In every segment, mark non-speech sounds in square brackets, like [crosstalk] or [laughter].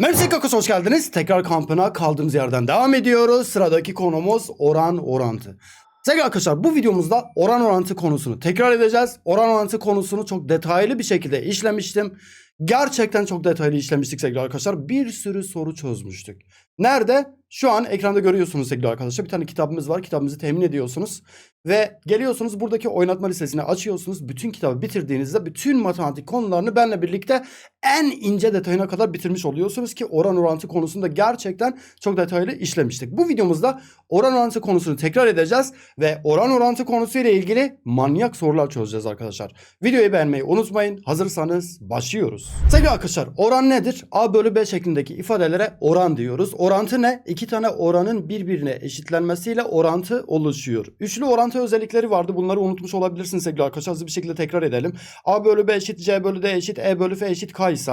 Mersi Kakos hoş geldiniz. Tekrar kampına kaldığımız yerden devam ediyoruz. Sıradaki konumuz oran orantı. Sevgili arkadaşlar bu videomuzda oran orantı konusunu tekrar edeceğiz. Oran orantı konusunu çok detaylı bir şekilde işlemiştim. Gerçekten çok detaylı işlemiştik sevgili arkadaşlar. Bir sürü soru çözmüştük. Nerede? Şu an ekranda görüyorsunuz sevgili arkadaşlar. Bir tane kitabımız var. Kitabımızı temin ediyorsunuz. Ve geliyorsunuz buradaki oynatma listesini açıyorsunuz. Bütün kitabı bitirdiğinizde bütün matematik konularını benle birlikte en ince detayına kadar bitirmiş oluyorsunuz ki oran orantı konusunda gerçekten çok detaylı işlemiştik. Bu videomuzda oran orantı konusunu tekrar edeceğiz ve oran orantı konusuyla ilgili manyak sorular çözeceğiz arkadaşlar. Videoyu beğenmeyi unutmayın. Hazırsanız başlıyoruz. Sevgili arkadaşlar oran nedir? A bölü B şeklindeki ifadelere oran diyoruz. Orantı ne? İki tane oranın birbirine eşitlenmesiyle orantı oluşuyor. Üçlü orantı özellikleri vardı. Bunları unutmuş olabilirsiniz sevgili arkadaşlar. Hızlı bir şekilde tekrar edelim. A bölü B eşit C bölü D eşit E bölü F eşit K ise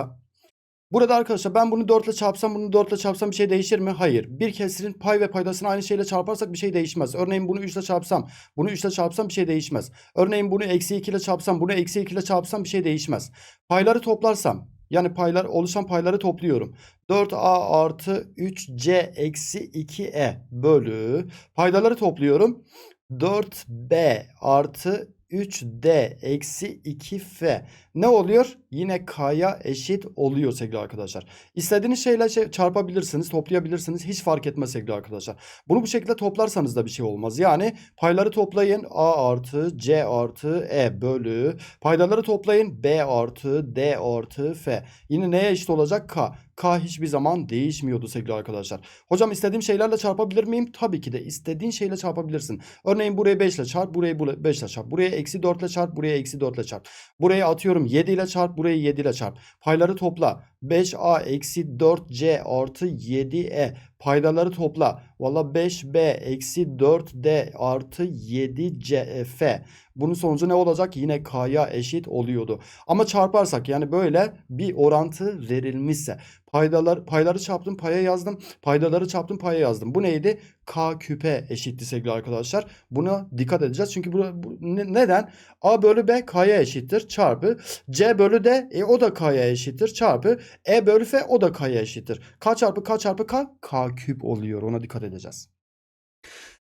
Burada arkadaşlar ben bunu 4 ile çarpsam bunu 4 ile çarpsam bir şey değişir mi? Hayır. Bir kesirin pay ve paydasını aynı şeyle çarparsak bir şey değişmez. Örneğin bunu 3 ile çarpsam bunu 3 ile çarpsam bir şey değişmez. Örneğin bunu eksi 2 ile çarpsam bunu eksi 2 ile çarpsam bir şey değişmez. Payları toplarsam yani paylar oluşan payları topluyorum. 4a artı 3c eksi 2e bölü paydaları topluyorum. 4b artı 3d eksi 2f ne oluyor? Yine k'ya eşit oluyor sevgili arkadaşlar. İstediğiniz şeyle şey çarpabilirsiniz, toplayabilirsiniz. Hiç fark etmez sevgili arkadaşlar. Bunu bu şekilde toplarsanız da bir şey olmaz. Yani payları toplayın. A artı C artı E bölü. Paydaları toplayın. B artı D artı F. Yine neye eşit olacak? K. K hiçbir zaman değişmiyordu sevgili arkadaşlar. Hocam istediğim şeylerle çarpabilir miyim? Tabii ki de istediğin şeyle çarpabilirsin. Örneğin buraya 5 ile çarp, burayı 5 ile çarp. Buraya eksi 4 ile çarp, buraya eksi 4 ile çarp. Buraya atıyorum 7 ile çarp, burayı 7 ile çarp. Payları topla. 5a eksi 4c artı 7e. Paydaları topla. Valla 5b eksi 4d artı 7cf. Bunun sonucu ne olacak? Yine k'ya eşit oluyordu. Ama çarparsak yani böyle bir orantı verilmişse. Paydalar, payları çarptım paya yazdım. Paydaları çarptım paya yazdım. Bu neydi? K küpe eşitti sevgili arkadaşlar. Buna dikkat edeceğiz. Çünkü bu, bu ne- neden? A bölü B K'ya eşittir çarpı. C bölü D e, o da K'ya eşittir çarpı. E bölü F o da K'ya eşittir. K çarpı K çarpı K K küp oluyor. Ona dikkat edeceğiz.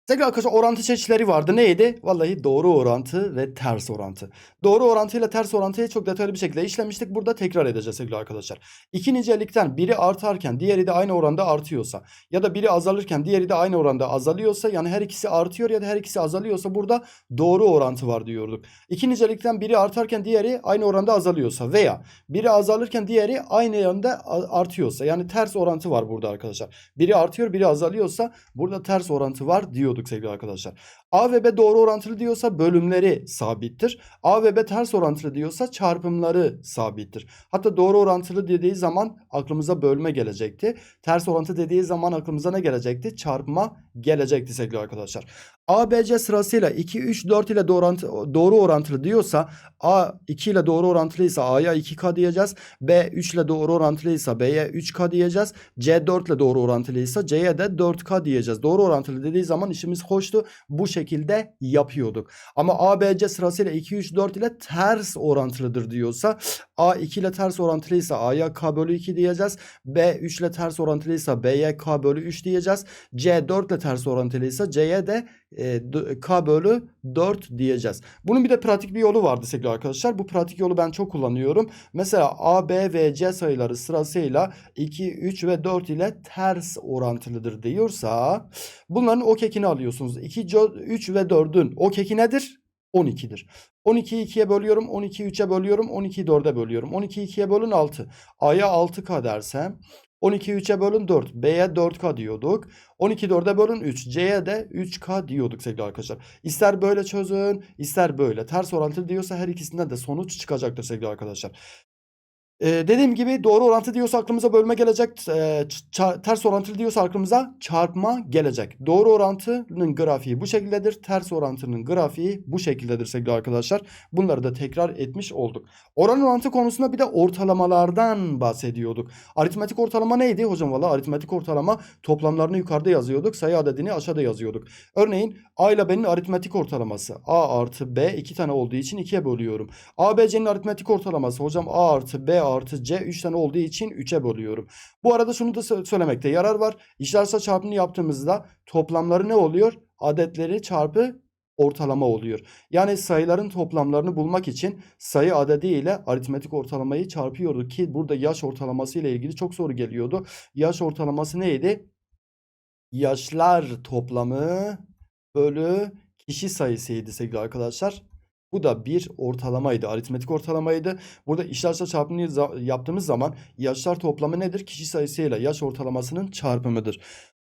Sevgili arkadaşlar orantı çeşitleri vardı. Neydi? Vallahi doğru orantı ve ters orantı. Doğru orantı ile ters orantıyı çok detaylı bir şekilde işlemiştik. Burada tekrar edeceğiz sevgili arkadaşlar. İki nicelikten biri artarken diğeri de aynı oranda artıyorsa ya da biri azalırken diğeri de aynı oranda azalıyorsa yani her ikisi artıyor ya da her ikisi azalıyorsa burada doğru orantı var diyorduk. İki nicelikten biri artarken diğeri aynı oranda azalıyorsa veya biri azalırken diğeri aynı yönde artıyorsa yani ters orantı var burada arkadaşlar. Biri artıyor biri azalıyorsa burada ters orantı var diyorduk sevgili arkadaşlar. A ve B doğru orantılı diyorsa bölümleri sabittir. A ve B ters orantılı diyorsa çarpımları sabittir. Hatta doğru orantılı dediği zaman aklımıza bölme gelecekti. Ters orantı dediği zaman aklımıza ne gelecekti? Çarpma gelecekti sevgili arkadaşlar. A, B, C sırasıyla 2, 3, 4 ile doğru orantı- doğru orantılı diyorsa A 2 ile doğru orantılıysa A'ya 2K diyeceğiz. B 3 ile doğru orantılıysa B'ye 3K diyeceğiz. C 4 ile doğru orantılıysa C'ye de 4K diyeceğiz. Doğru orantılı dediği zaman işimiz hoştu. Bu şekilde yapıyorduk. Ama A, B, C sırasıyla 2, 3, 4 ile ters orantılıdır diyorsa A 2 ile ters orantılıysa A'ya K bölü 2 diyeceğiz. B 3 ile ters orantılıysa B'ye K bölü 3 diyeceğiz. C 4 ile ters orantılıysa C'ye de e, K bölü 4 diyeceğiz. Bunun bir de pratik bir yolu vardı sevgili arkadaşlar. Bu pratik yolu ben çok kullanıyorum. Mesela A, B ve C sayıları sırasıyla 2, 3 ve 4 ile ters orantılıdır diyorsa bunların ok ekini alıyorsunuz. 2, 3 ve 4'ün ok eki nedir? 12'dir. 12'yi 2'ye bölüyorum. 12'yi 3'e bölüyorum. 12'yi 4'e bölüyorum. 12'yi 2'ye bölün 6. A'ya 6K dersem 12'yi 3'e bölün 4. B'ye 4K diyorduk. 12 4'e bölün 3. C'ye de 3K diyorduk sevgili arkadaşlar. İster böyle çözün, ister böyle. Ters orantılı diyorsa her ikisinden de sonuç çıkacaktır sevgili arkadaşlar. Ee, dediğim gibi doğru orantı diyorsa aklımıza bölme gelecek. Ça- ters orantılı diyorsa aklımıza çarpma gelecek. Doğru orantının grafiği bu şekildedir. Ters orantının grafiği bu şekildedir sevgili arkadaşlar. Bunları da tekrar etmiş olduk. Oran orantı konusunda bir de ortalamalardan bahsediyorduk. Aritmetik ortalama neydi hocam? Valla aritmetik ortalama toplamlarını yukarıda yazıyorduk. Sayı adedini aşağıda yazıyorduk. Örneğin A ile B'nin aritmetik ortalaması. A artı B iki tane olduğu için ikiye bölüyorum. A, B, C'nin aritmetik ortalaması. Hocam A artı B artı c 3 tane olduğu için 3'e bölüyorum. Bu arada şunu da sö- söylemekte yarar var. İşlerse çarpımını yaptığımızda toplamları ne oluyor? Adetleri çarpı ortalama oluyor. Yani sayıların toplamlarını bulmak için sayı adedi ile aritmetik ortalamayı çarpıyorduk ki burada yaş ortalaması ile ilgili çok soru geliyordu. Yaş ortalaması neydi? Yaşlar toplamı bölü kişi sayısıydı sevgili arkadaşlar. Bu da bir ortalamaydı. Aritmetik ortalamaydı. Burada işlerse çarpımını yaptığımız zaman yaşlar toplamı nedir? Kişi sayısıyla yaş ortalamasının çarpımıdır.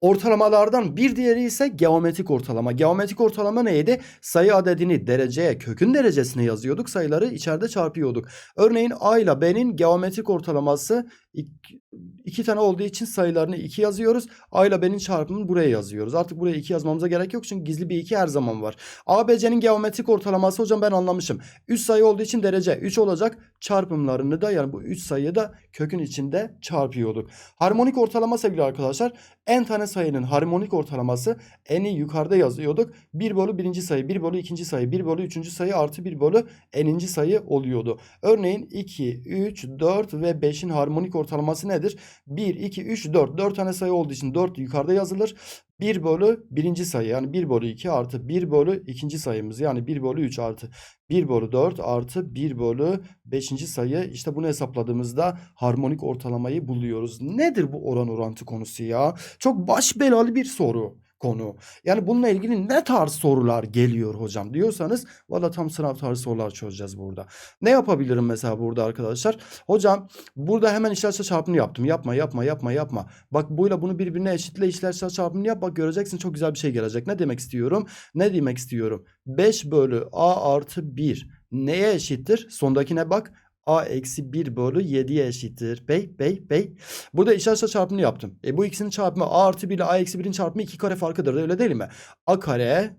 Ortalamalardan bir diğeri ise geometrik ortalama. Geometrik ortalama neydi? Sayı adedini dereceye, kökün derecesine yazıyorduk. Sayıları içeride çarpıyorduk. Örneğin A ile B'nin geometrik ortalaması iki, iki tane olduğu için sayılarını 2 yazıyoruz. A ile B'nin çarpımını buraya yazıyoruz. Artık buraya 2 yazmamıza gerek yok çünkü gizli bir 2 her zaman var. A, B, C'nin geometrik ortalaması hocam ben anlamışım. 3 sayı olduğu için derece 3 olacak. Çarpımlarını da yani bu 3 sayıyı da kökün içinde çarpıyorduk. Harmonik ortalama sevgili arkadaşlar en tane sayının harmonik ortalaması n'i yukarıda yazıyorduk. 1 bölü birinci sayı, 1 bölü ikinci sayı, 1 bölü üçüncü sayı artı 1 bölü n'inci sayı oluyordu. Örneğin 2, 3, 4 ve 5'in harmonik ortalaması nedir? 1, 2, 3, 4. 4 tane sayı olduğu için 4 yukarıda yazılır. 1 bölü birinci sayı yani 1 bölü 2 artı 1 bölü ikinci sayımız yani 1 bölü 3 artı 1 bölü 4 artı 1 bölü 5. sayı işte bunu hesapladığımızda harmonik ortalamayı buluyoruz. Nedir bu oran orantı konusu ya? Çok baş belalı bir soru konu. Yani bununla ilgili ne tarz sorular geliyor hocam diyorsanız valla tam sınav tarzı sorular çözeceğiz burada. Ne yapabilirim mesela burada arkadaşlar? Hocam burada hemen işlerse çarpımını yaptım. Yapma yapma yapma yapma. Bak buyla bunu birbirine eşitle işlerse çarpımını yap. Bak göreceksin çok güzel bir şey gelecek. Ne demek istiyorum? Ne demek istiyorum? 5 bölü a artı 1 neye eşittir? Sondakine bak. A eksi 1 bölü 7'ye eşittir. Bey bey bey. Burada işaret çarpımını yaptım. E bu ikisinin çarpımı A artı 1 ile A eksi 1'in çarpımı 2 kare farkıdır. Öyle değil mi? A kare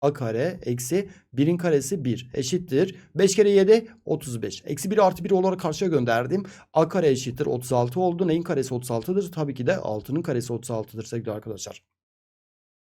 A kare eksi 1'in karesi 1 eşittir. 5 kere 7 35. Eksi 1 artı 1 olarak karşıya gönderdim. A kare eşittir 36 oldu. Neyin karesi 36'dır? Tabii ki de 6'nın karesi 36'dır sevgili arkadaşlar.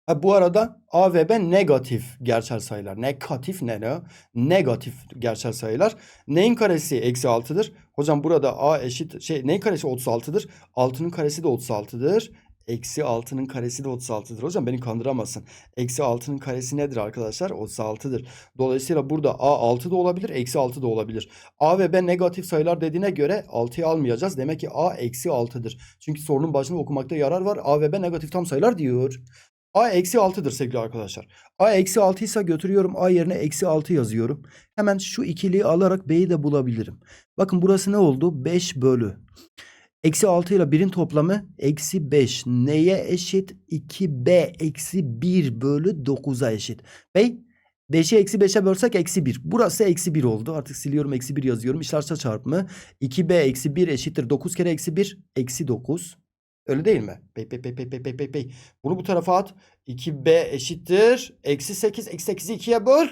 Ha, bu arada A ve B negatif gerçel sayılar. Negatif ne ne? Negatif gerçel sayılar. Neyin karesi eksi 6'dır? Hocam burada A eşit şey neyin karesi 36'dır? 6'nın karesi de 36'dır. Eksi 6'nın karesi de 36'dır. Hocam beni kandıramazsın. Eksi 6'nın karesi nedir arkadaşlar? 36'dır. Dolayısıyla burada A 6 da olabilir, eksi 6 da olabilir. A ve B negatif sayılar dediğine göre 6'yı almayacağız. Demek ki A eksi 6'dır. Çünkü sorunun başını okumakta yarar var. A ve B negatif tam sayılar diyor. A eksi 6'dır sevgili arkadaşlar. A eksi 6 ise götürüyorum. A yerine eksi 6 yazıyorum. Hemen şu ikiliyi alarak B'yi de bulabilirim. Bakın burası ne oldu? 5 bölü. Eksi 6 ile 1'in toplamı eksi 5. Neye eşit? 2B eksi 1 bölü 9'a eşit. Bey 5'i eksi 5'e bölsek eksi 1. Burası eksi 1 oldu. Artık siliyorum eksi 1 yazıyorum. İşlerse çarpımı. 2B eksi 1 eşittir. 9 kere eksi 1 eksi 9. Öyle değil mi? Pey pey pey pey pey pey pey pey. Bunu bu tarafa at. 2B eşittir. Eksi 8. Eksi 8'i 2'ye böl.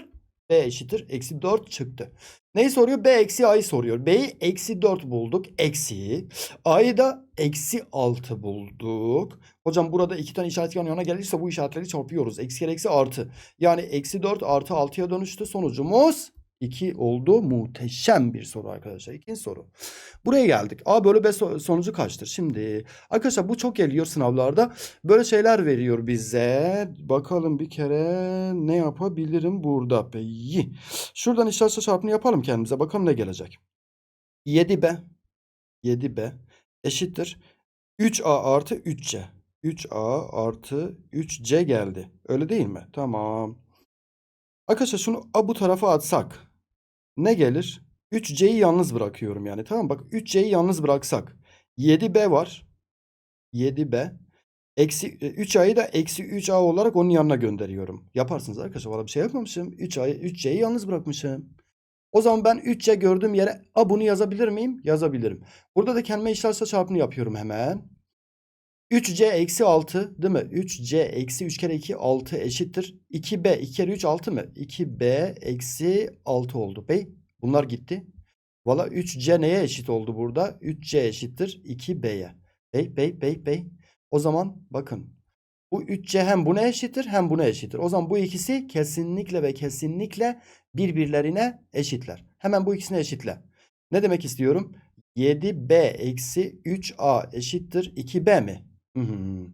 B eşittir. Eksi 4 çıktı. Neyi soruyor? B eksi A'yı soruyor. B'yi eksi 4 bulduk. Eksi. A'yı da eksi 6 bulduk. Hocam burada iki tane işaret yan yana gelirse bu işaretleri çarpıyoruz. Eksi kere eksi artı. Yani eksi 4 artı 6'ya dönüştü. Sonucumuz 2 oldu. Muhteşem bir soru arkadaşlar. İkinci soru. Buraya geldik. A bölü B so- sonucu kaçtır? Şimdi arkadaşlar bu çok geliyor sınavlarda. Böyle şeyler veriyor bize. Bakalım bir kere ne yapabilirim burada. Peki. Şuradan işaret çarpımını yapalım kendimize. Bakalım ne gelecek. 7B 7B eşittir. 3A artı 3C. 3A artı 3C geldi. Öyle değil mi? Tamam. Arkadaşlar şunu A bu tarafa atsak ne gelir? 3C'yi yalnız bırakıyorum yani. Tamam bak 3C'yi yalnız bıraksak 7B var. 7B. Eksi 3A'yı da eksi 3A olarak onun yanına gönderiyorum. Yaparsınız arkadaşlar. Valla bir şey yapmamışım. 3A'yı 3C'yi yalnız bırakmışım. O zaman ben 3C gördüğüm yere A bunu yazabilir miyim? Yazabilirim. Burada da kendime işlerse çarpımını yapıyorum hemen. 3C eksi 6 değil mi? 3C eksi 3 kere 2 6 eşittir. 2B 2 kere 3 6 mı? 2B eksi 6 oldu. Bey bunlar gitti. Valla 3C neye eşit oldu burada? 3C eşittir 2B'ye. Bey bey bey bey. O zaman bakın. Bu 3C hem buna eşittir hem buna eşittir. O zaman bu ikisi kesinlikle ve kesinlikle birbirlerine eşitler. Hemen bu ikisini eşitle. Ne demek istiyorum? 7b eksi 3a eşittir 2b mi? Hı.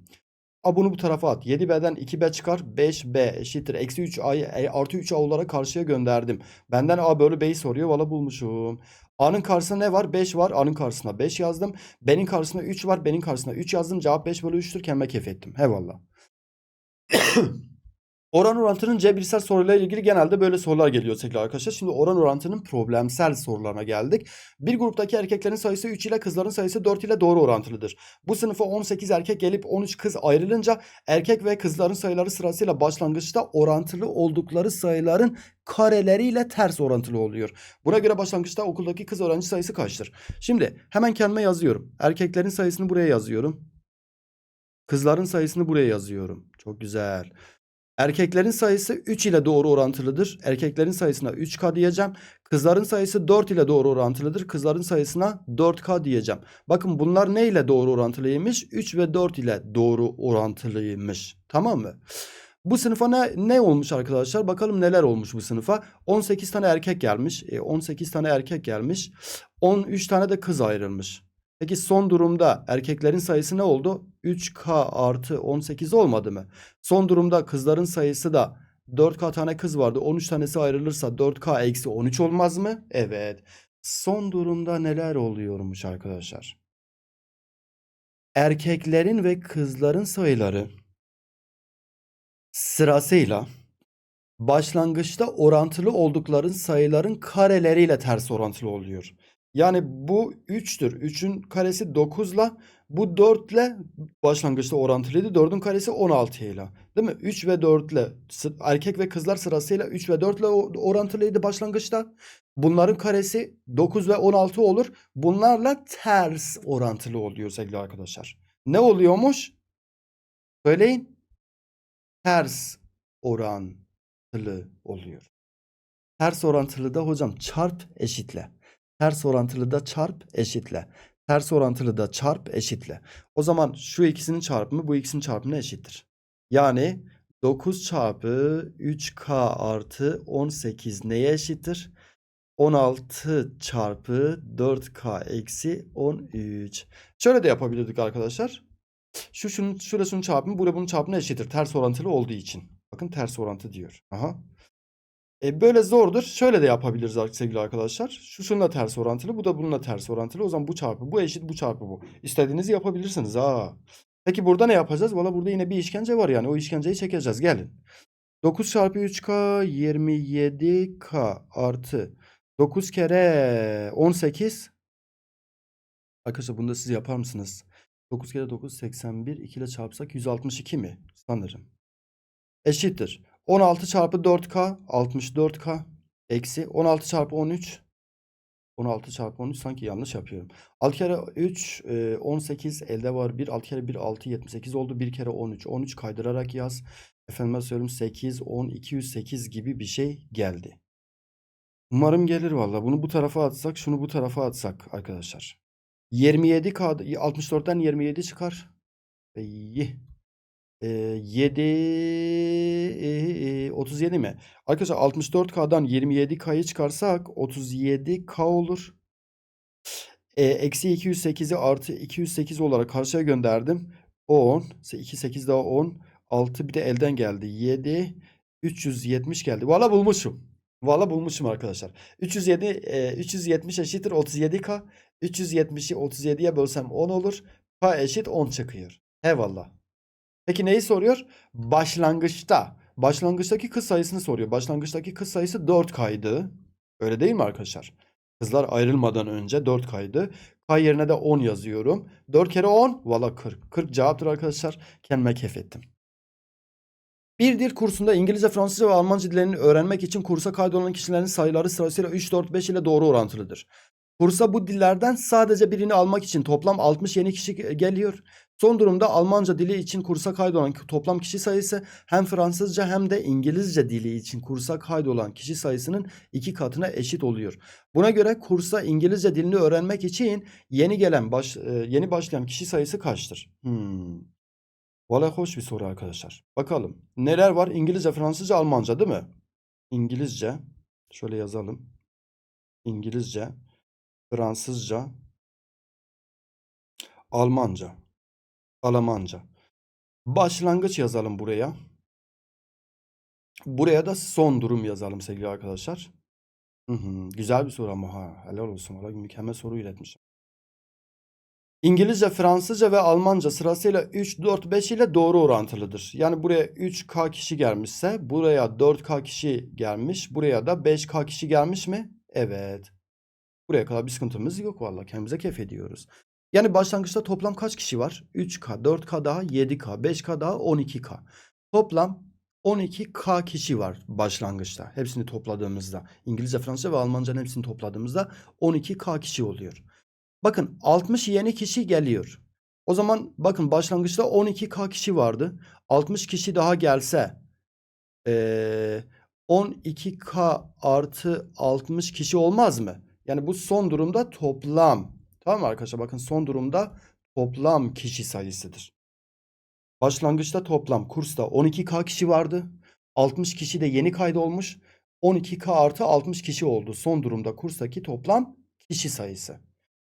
A bunu bu tarafa at. 7b'den 2b çıkar. 5b eşittir. Eksi 3a'yı e, artı 3a olarak karşıya gönderdim. Benden a bölü b'yi soruyor. Valla bulmuşum. A'nın karşısında ne var? 5 var. A'nın karşısına 5 yazdım. B'nin karşısında 3 var. B'nin karşısına 3 yazdım. Cevap 5 bölü 3'tür. Kendime kef ettim. Eyvallah. [coughs] Oran orantının cebirsel soruyla ilgili genelde böyle sorular geliyor sevgili arkadaşlar. Şimdi oran orantının problemsel sorularına geldik. Bir gruptaki erkeklerin sayısı 3 ile kızların sayısı 4 ile doğru orantılıdır. Bu sınıfa 18 erkek gelip 13 kız ayrılınca erkek ve kızların sayıları sırasıyla başlangıçta orantılı oldukları sayıların kareleriyle ters orantılı oluyor. Buna göre başlangıçta okuldaki kız öğrenci sayısı kaçtır? Şimdi hemen kendime yazıyorum. Erkeklerin sayısını buraya yazıyorum. Kızların sayısını buraya yazıyorum. Çok güzel. Erkeklerin sayısı 3 ile doğru orantılıdır. Erkeklerin sayısına 3K diyeceğim. Kızların sayısı 4 ile doğru orantılıdır. Kızların sayısına 4K diyeceğim. Bakın bunlar ne ile doğru orantılıymış? 3 ve 4 ile doğru orantılıymış. Tamam mı? Bu sınıfa ne, ne olmuş arkadaşlar? Bakalım neler olmuş bu sınıfa. 18 tane erkek gelmiş. E, 18 tane erkek gelmiş. 13 tane de kız ayrılmış. Peki son durumda erkeklerin sayısı ne oldu? 3K artı 18 olmadı mı? Son durumda kızların sayısı da 4K tane kız vardı. 13 tanesi ayrılırsa 4K eksi 13 olmaz mı? Evet. Son durumda neler oluyormuş arkadaşlar? Erkeklerin ve kızların sayıları sırasıyla başlangıçta orantılı oldukların sayıların kareleriyle ters orantılı oluyor. Yani bu 3'tür. 3'ün karesi 9 ile bu 4 ile başlangıçta orantılıydı. 4'ün karesi 16 ile. Değil mi? 3 ve 4 ile erkek ve kızlar sırasıyla 3 ve 4 ile orantılıydı başlangıçta. Bunların karesi 9 ve 16 olur. Bunlarla ters orantılı oluyor sevgili arkadaşlar. Ne oluyormuş? Söyleyin. Ters orantılı oluyor. Ters orantılı da hocam çarp eşitle. Ters orantılı da çarp eşitle. Ters orantılı da çarp eşitle. O zaman şu ikisinin çarpımı bu ikisinin çarpımına eşittir. Yani 9 çarpı 3K artı 18 neye eşittir? 16 çarpı 4K eksi 13. Şöyle de yapabilirdik arkadaşlar. Şu şunun şurasının çarpımı burada bunun çarpımına eşittir. Ters orantılı olduğu için. Bakın ters orantı diyor. Aha. E, böyle zordur. Şöyle de yapabiliriz sevgili arkadaşlar. Şu şununla ters orantılı. Bu da bununla ters orantılı. O zaman bu çarpı bu eşit bu çarpı bu. İstediğinizi yapabilirsiniz. ha. Peki burada ne yapacağız? Valla burada yine bir işkence var yani. O işkenceyi çekeceğiz. Gelin. 9 çarpı 3K 27K artı 9 kere 18. Arkadaşlar bunu da siz yapar mısınız? 9 kere 9 81. 2 ile çarpsak 162 mi? Sanırım. Eşittir. 16 çarpı 4K 64K eksi 16 çarpı 13 16 çarpı 13 sanki yanlış yapıyorum. 6 kere 3 18 elde var 1 6 kere 1 6 78 oldu 1 kere 13 13 kaydırarak yaz. Efendime söyleyeyim 8 10 208 gibi bir şey geldi. Umarım gelir valla. Bunu bu tarafa atsak şunu bu tarafa atsak arkadaşlar. 27 K 64'ten 27 çıkar. İyi. 7 e, 37 mi? Arkadaşlar 64K'dan 27K'yı çıkarsak 37K olur. Eksi 208'i artı 208 olarak karşıya gönderdim. 10. 2 8 daha 10. 6 bir de elden geldi. 7. 370 geldi. Valla bulmuşum. Valla bulmuşum arkadaşlar. 307 e, 370 eşittir 37K. 370'i 37'ye bölsem 10 olur. K eşit 10 çıkıyor. Eyvallah. Peki neyi soruyor? Başlangıçta. Başlangıçtaki kız sayısını soruyor. Başlangıçtaki kız sayısı 4 kaydı. Öyle değil mi arkadaşlar? Kızlar ayrılmadan önce 4 kaydı. K yerine de 10 yazıyorum. 4 kere 10 valla 40. 40 cevaptır arkadaşlar. Kendime kef. Bir dil kursunda İngilizce, Fransızca ve Almanca dillerini öğrenmek için kursa kaydolan kişilerin sayıları sırasıyla 3, 4, 5 ile doğru orantılıdır. Kursa bu dillerden sadece birini almak için toplam 60 yeni kişi geliyor. Son durumda Almanca dili için kursa kaydolan toplam kişi sayısı hem Fransızca hem de İngilizce dili için kursa kaydolan kişi sayısının iki katına eşit oluyor. Buna göre kursa İngilizce dilini öğrenmek için yeni gelen baş, e, yeni başlayan kişi sayısı kaçtır? Hmm. Valla hoş bir soru arkadaşlar. Bakalım. Neler var? İngilizce, Fransızca, Almanca değil mi? İngilizce. Şöyle yazalım. İngilizce, Fransızca, Almanca. Almanca. Başlangıç yazalım buraya. Buraya da son durum yazalım sevgili arkadaşlar. Hı hı, güzel bir soru ama ha. Helal olsun. Valla mükemmel soru üretmişim. İngilizce, Fransızca ve Almanca sırasıyla 3, 4, 5 ile doğru orantılıdır. Yani buraya 3K kişi gelmişse buraya 4K kişi gelmiş. Buraya da 5K kişi gelmiş mi? Evet. Buraya kadar bir sıkıntımız yok vallahi. Kendimize keyif ediyoruz. Yani başlangıçta toplam kaç kişi var? 3K, 4K daha 7K, 5K daha 12K. Toplam 12K kişi var başlangıçta. Hepsini topladığımızda. İngilizce, Fransızca ve Almanca'nın hepsini topladığımızda 12K kişi oluyor. Bakın 60 yeni kişi geliyor. O zaman bakın başlangıçta 12K kişi vardı. 60 kişi daha gelse eee 12K artı 60 kişi olmaz mı? Yani bu son durumda toplam. Tamam mı arkadaşlar? Bakın son durumda toplam kişi sayısıdır. Başlangıçta toplam kursta 12K kişi vardı. 60 kişi de yeni kaydolmuş. 12K artı 60 kişi oldu. Son durumda kurstaki toplam kişi sayısı.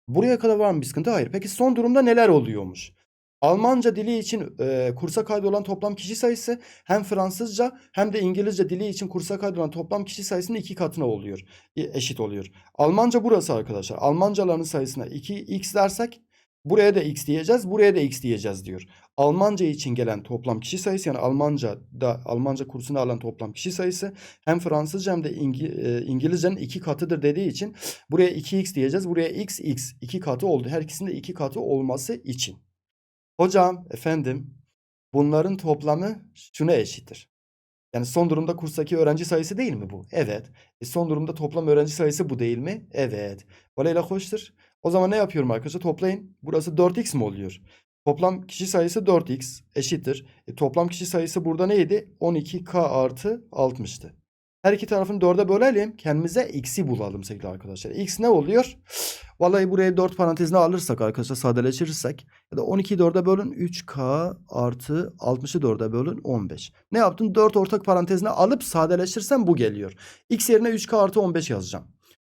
Buraya kadar var mı bir sıkıntı? Hayır. Peki son durumda neler oluyormuş? Almanca dili için e, kursa kaydolan toplam kişi sayısı hem Fransızca hem de İngilizce dili için kursa kaydolan toplam kişi sayısının iki katına oluyor. E, eşit oluyor. Almanca burası arkadaşlar. Almancaların sayısına 2x dersek buraya da x diyeceğiz. Buraya da x diyeceğiz diyor. Almanca için gelen toplam kişi sayısı yani Almanca da Almanca kursunu alan toplam kişi sayısı hem Fransızca hem de e, İngilizcenin iki katıdır dediği için buraya 2x diyeceğiz. Buraya x x iki katı oldu. Her ikisinin de iki katı olması için. Hocam efendim bunların toplamı şuna eşittir. Yani son durumda kurstaki öğrenci sayısı değil mi bu? Evet. E son durumda toplam öğrenci sayısı bu değil mi? Evet. Böyle hoştur. O zaman ne yapıyorum arkadaşlar? Toplayın. Burası 4x mi oluyor? Toplam kişi sayısı 4x eşittir. E, toplam kişi sayısı burada neydi? 12k artı 60'tı. Her iki tarafını 4'e bölelim. Kendimize x'i bulalım sevgili arkadaşlar. x ne oluyor? [sighs] Vallahi buraya 4 parantezine alırsak arkadaşlar sadeleştirirsek ya da 12'yi 4'e bölün 3k artı 60'ı 4'e bölün 15. Ne yaptın? 4 ortak parantezine alıp sadeleştirsem bu geliyor. x yerine 3k artı 15 yazacağım.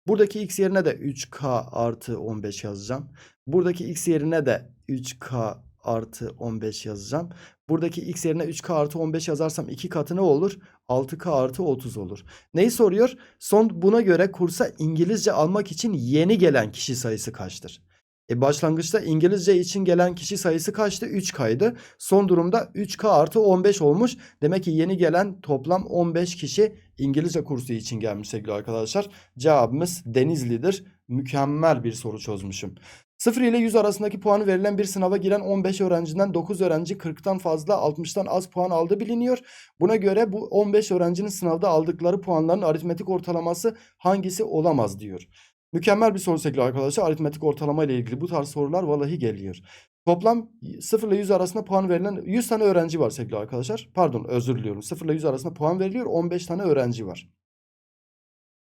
Buradaki x yerine de 3k artı 15 yazacağım. Buradaki x yerine de 3k artı 15 yazacağım. Buradaki x yerine 3k artı 15 yazarsam 2 katı ne olur? 6k artı 30 olur. Neyi soruyor? Son buna göre kursa İngilizce almak için yeni gelen kişi sayısı kaçtır? E başlangıçta İngilizce için gelen kişi sayısı kaçtı? 3K'ydı. Son durumda 3K artı 15 olmuş. Demek ki yeni gelen toplam 15 kişi İngilizce kursu için gelmiş sevgili arkadaşlar. Cevabımız Denizli'dir. Mükemmel bir soru çözmüşüm. 0 ile 100 arasındaki puanı verilen bir sınava giren 15 öğrenciden 9 öğrenci 40'tan fazla 60'tan az puan aldı biliniyor. Buna göre bu 15 öğrencinin sınavda aldıkları puanların aritmetik ortalaması hangisi olamaz diyor. Mükemmel bir soru sevgili arkadaşlar. Aritmetik ortalama ile ilgili bu tarz sorular vallahi geliyor. Toplam 0 ile 100 arasında puan verilen 100 tane öğrenci var sevgili arkadaşlar. Pardon özür diliyorum. 0 ile 100 arasında puan veriliyor. 15 tane öğrenci var.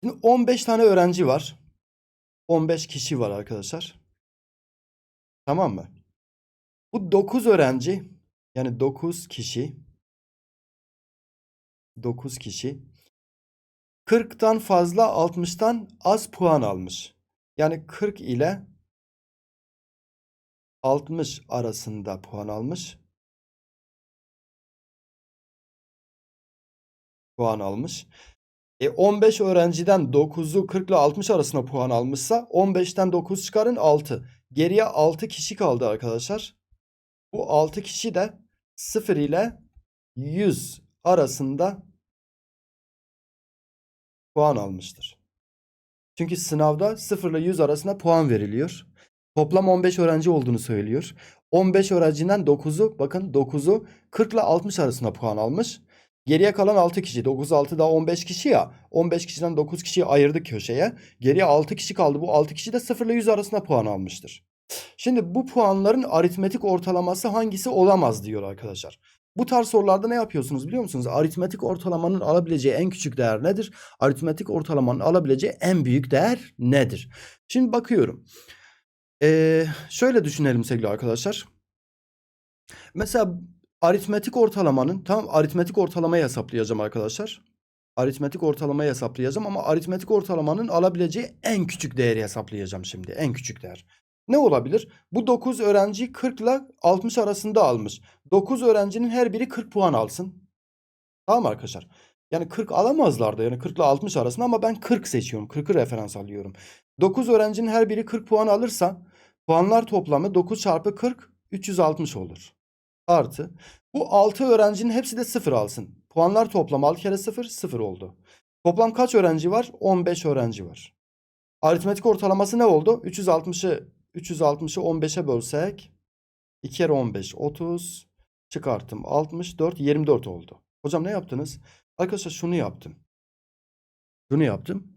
Şimdi 15 tane öğrenci var. 15 kişi var arkadaşlar. Tamam mı? Bu 9 öğrenci yani 9 kişi 9 kişi 40'tan fazla 60'tan az puan almış. Yani 40 ile 60 arasında puan almış. Puan almış. E 15 öğrenciden 9'u 40 ile 60 arasında puan almışsa 15'ten 9 çıkarın 6. Geriye 6 kişi kaldı arkadaşlar. Bu 6 kişi de 0 ile 100 arasında puan almıştır. Çünkü sınavda 0 ile 100 arasında puan veriliyor. Toplam 15 öğrenci olduğunu söylüyor. 15 öğrenciden 9'u bakın 9'u 40 ile 60 arasında puan almış. Geriye kalan 6 kişi. 9 6 daha 15 kişi ya. 15 kişiden 9 kişiyi ayırdık köşeye. Geriye 6 kişi kaldı. Bu 6 kişi de 0 ile 100 arasında puan almıştır. Şimdi bu puanların aritmetik ortalaması hangisi olamaz diyor arkadaşlar. Bu tarz sorularda ne yapıyorsunuz biliyor musunuz? Aritmetik ortalamanın alabileceği en küçük değer nedir? Aritmetik ortalamanın alabileceği en büyük değer nedir? Şimdi bakıyorum. Ee, şöyle düşünelim sevgili arkadaşlar. Mesela aritmetik ortalamanın tam aritmetik ortalamayı hesaplayacağım arkadaşlar. Aritmetik ortalamayı hesaplayacağım ama aritmetik ortalamanın alabileceği en küçük değeri hesaplayacağım şimdi. En küçük değer. Ne olabilir? Bu 9 öğrenci 40 ile 60 arasında almış. 9 öğrencinin her biri 40 puan alsın. Tamam arkadaşlar? Yani 40 alamazlardı. Yani 40 ile 60 arasında ama ben 40 seçiyorum. 40'ı referans alıyorum. 9 öğrencinin her biri 40 puan alırsa puanlar toplamı 9 çarpı 40 360 olur. Artı bu 6 öğrencinin hepsi de 0 alsın. Puanlar toplamı 6 kere 0 0 oldu. Toplam kaç öğrenci var? 15 öğrenci var. Aritmetik ortalaması ne oldu? 360'ı 360'ı 15'e bölsek 2 kere 15 30 çıkarttım 64 24 oldu. Hocam ne yaptınız? Arkadaşlar şunu yaptım. Şunu yaptım.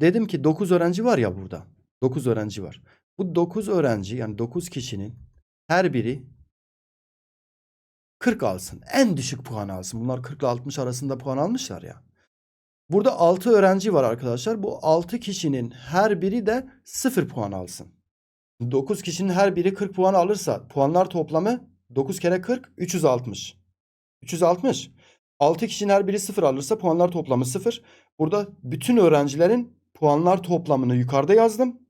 Dedim ki 9 öğrenci var ya burada. 9 öğrenci var. Bu 9 öğrenci yani 9 kişinin her biri 40 alsın. En düşük puan alsın. Bunlar 40 ile 60 arasında puan almışlar ya. Burada 6 öğrenci var arkadaşlar. Bu 6 kişinin her biri de 0 puan alsın. 9 kişinin her biri 40 puan alırsa puanlar toplamı 9 kere 40 360. 360. 6 kişinin her biri 0 alırsa puanlar toplamı 0. Burada bütün öğrencilerin puanlar toplamını yukarıda yazdım.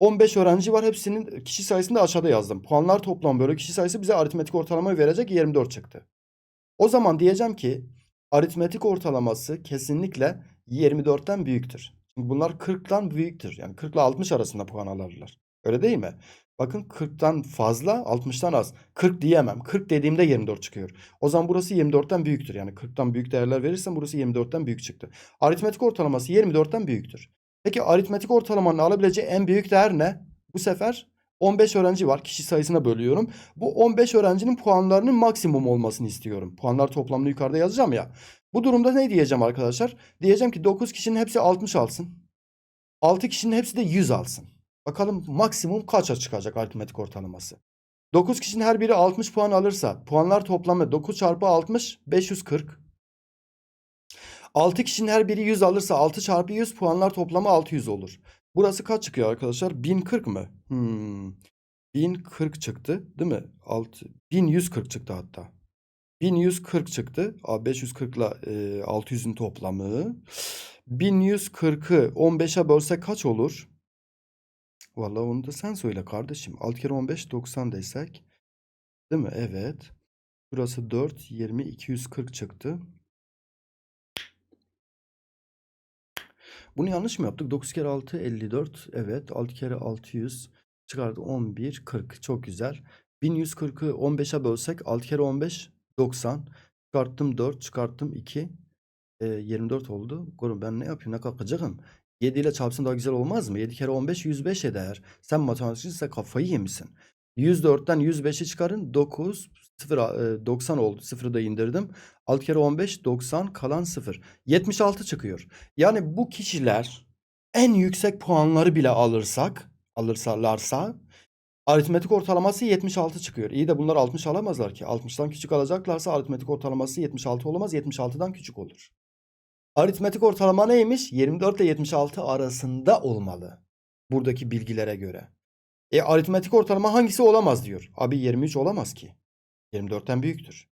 15 öğrenci var. Hepsinin kişi sayısını da aşağıda yazdım. Puanlar toplamı böyle kişi sayısı bize aritmetik ortalamayı verecek 24 çıktı. O zaman diyeceğim ki aritmetik ortalaması kesinlikle 24'ten büyüktür. Çünkü bunlar 40'tan büyüktür. Yani 40 ile 60 arasında puan alırlar. Öyle değil mi? Bakın 40'tan fazla 60'tan az. 40 diyemem. 40 dediğimde 24 çıkıyor. O zaman burası 24'ten büyüktür. Yani 40'tan büyük değerler verirsem burası 24'ten büyük çıktı. Aritmetik ortalaması 24'ten büyüktür. Peki aritmetik ortalamanın alabileceği en büyük değer ne? Bu sefer 15 öğrenci var. Kişi sayısına bölüyorum. Bu 15 öğrencinin puanlarının maksimum olmasını istiyorum. Puanlar toplamını yukarıda yazacağım ya. Bu durumda ne diyeceğim arkadaşlar? Diyeceğim ki 9 kişinin hepsi 60 alsın. 6 kişinin hepsi de 100 alsın. Bakalım maksimum kaça çıkacak aritmetik ortalaması. 9 kişinin her biri 60 puan alırsa puanlar toplamı 9 çarpı 60 540. 6 kişinin her biri 100 alırsa 6 çarpı 100 puanlar toplamı 600 olur. Burası kaç çıkıyor arkadaşlar? 1040 mı? Hmm. 1040 çıktı değil mi? 6, 1140 çıktı hatta. 1140 çıktı. Aa, 540 ile e, 600'ün toplamı. 1140'ı 15'e bölsek kaç olur? Vallahi onu da sen söyle kardeşim. 6 kere 15 90 desek. Değil mi? Evet. Burası 4 20 240 çıktı. Bunu yanlış mı yaptık? 9 kere 6 54. Evet. 6 kere 600 çıkardı 11 40. Çok güzel. 1140'ı 15'e bölsek 6 kere 15 90. Çıkarttım 4 çıkarttım 2. E, 24 oldu. Görün ben ne yapayım ne kalkacağım. 7 ile çarpsın daha güzel olmaz mı? 7 kere 15 105 eder. Sen matematikçiyse kafayı yemişsin. 104'ten 105'i çıkarın 9 0 e, 90 oldu. Sıfırı da indirdim. 6 kere 15 90 kalan 0. 76 çıkıyor. Yani bu kişiler en yüksek puanları bile alırsak alırsalarsa aritmetik ortalaması 76 çıkıyor. İyi de bunlar 60 alamazlar ki. 60'tan küçük alacaklarsa aritmetik ortalaması 76 olamaz. 76'dan küçük olur. Aritmetik ortalama neymiş? 24 ile 76 arasında olmalı. Buradaki bilgilere göre. E aritmetik ortalama hangisi olamaz diyor. Abi 23 olamaz ki. 24'ten büyüktür.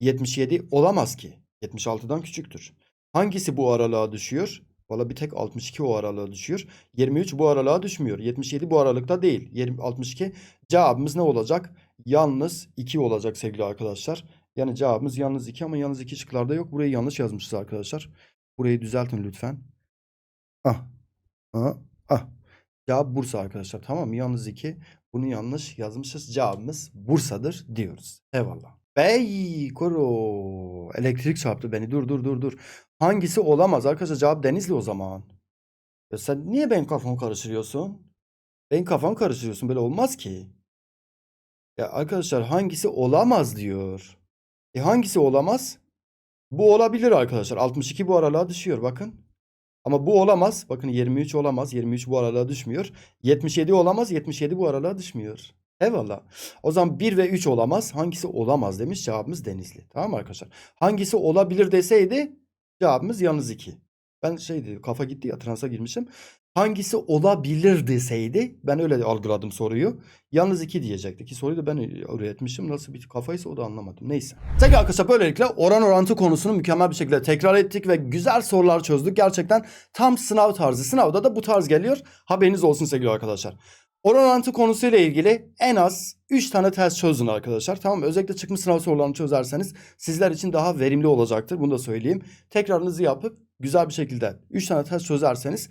77 olamaz ki. 76'dan küçüktür. Hangisi bu aralığa düşüyor? Valla bir tek 62 o aralığa düşüyor. 23 bu aralığa düşmüyor. 77 bu aralıkta değil. 20, 62 cevabımız ne olacak? Yalnız 2 olacak sevgili arkadaşlar. Yani cevabımız yalnız 2 ama yalnız 2 şıklarda yok. Burayı yanlış yazmışız arkadaşlar. Burayı düzeltin lütfen. Ah. Ah. Ah. Cevap Bursa arkadaşlar. Tamam? Yalnız 2. Bunu yanlış yazmışız. Cevabımız Bursa'dır diyoruz. Eyvallah. Bey koro. Elektrik çarptı beni. Dur dur dur dur. Hangisi olamaz? Arkadaşlar cevap Denizli o zaman. Ya sen niye benim kafamı karıştırıyorsun? Benim kafamı karıştırıyorsun. Böyle olmaz ki. Ya arkadaşlar hangisi olamaz diyor. E hangisi olamaz? Bu olabilir arkadaşlar. 62 bu aralığa düşüyor bakın. Ama bu olamaz. Bakın 23 olamaz. 23 bu aralığa düşmüyor. 77 olamaz. 77 bu aralığa düşmüyor. Eyvallah. O zaman 1 ve 3 olamaz. Hangisi olamaz demiş. Cevabımız Denizli. Tamam mı arkadaşlar? Hangisi olabilir deseydi cevabımız yalnız 2. Ben şeydi kafa gitti ya transa girmişim. Hangisi olabilir deseydi ben öyle algıladım soruyu. Yalnız 2 diyecekti ki soruyu da ben üretmişim. Nasıl bir kafaysa o da anlamadım. Neyse. Sevgili arkadaşlar böylelikle oran orantı konusunu mükemmel bir şekilde tekrar ettik ve güzel sorular çözdük. Gerçekten tam sınav tarzı. Sınavda da bu tarz geliyor. Haberiniz olsun sevgili arkadaşlar. Oran orantı konusuyla ilgili en az 3 tane test çözün arkadaşlar. Tamam? Özellikle çıkmış sınav sorularını çözerseniz sizler için daha verimli olacaktır. Bunu da söyleyeyim. Tekrarınızı yapıp güzel bir şekilde 3 tane test çözerseniz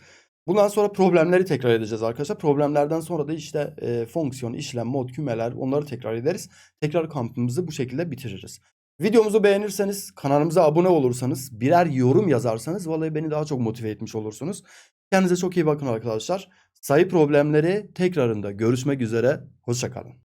bundan sonra problemleri tekrar edeceğiz arkadaşlar. Problemlerden sonra da işte e, fonksiyon, işlem, mod, kümeler onları tekrar ederiz. Tekrar kampımızı bu şekilde bitiririz. Videomuzu beğenirseniz, kanalımıza abone olursanız, birer yorum yazarsanız vallahi beni daha çok motive etmiş olursunuz. Kendinize çok iyi bakın arkadaşlar. Sayı problemleri tekrarında görüşmek üzere. Hoşçakalın.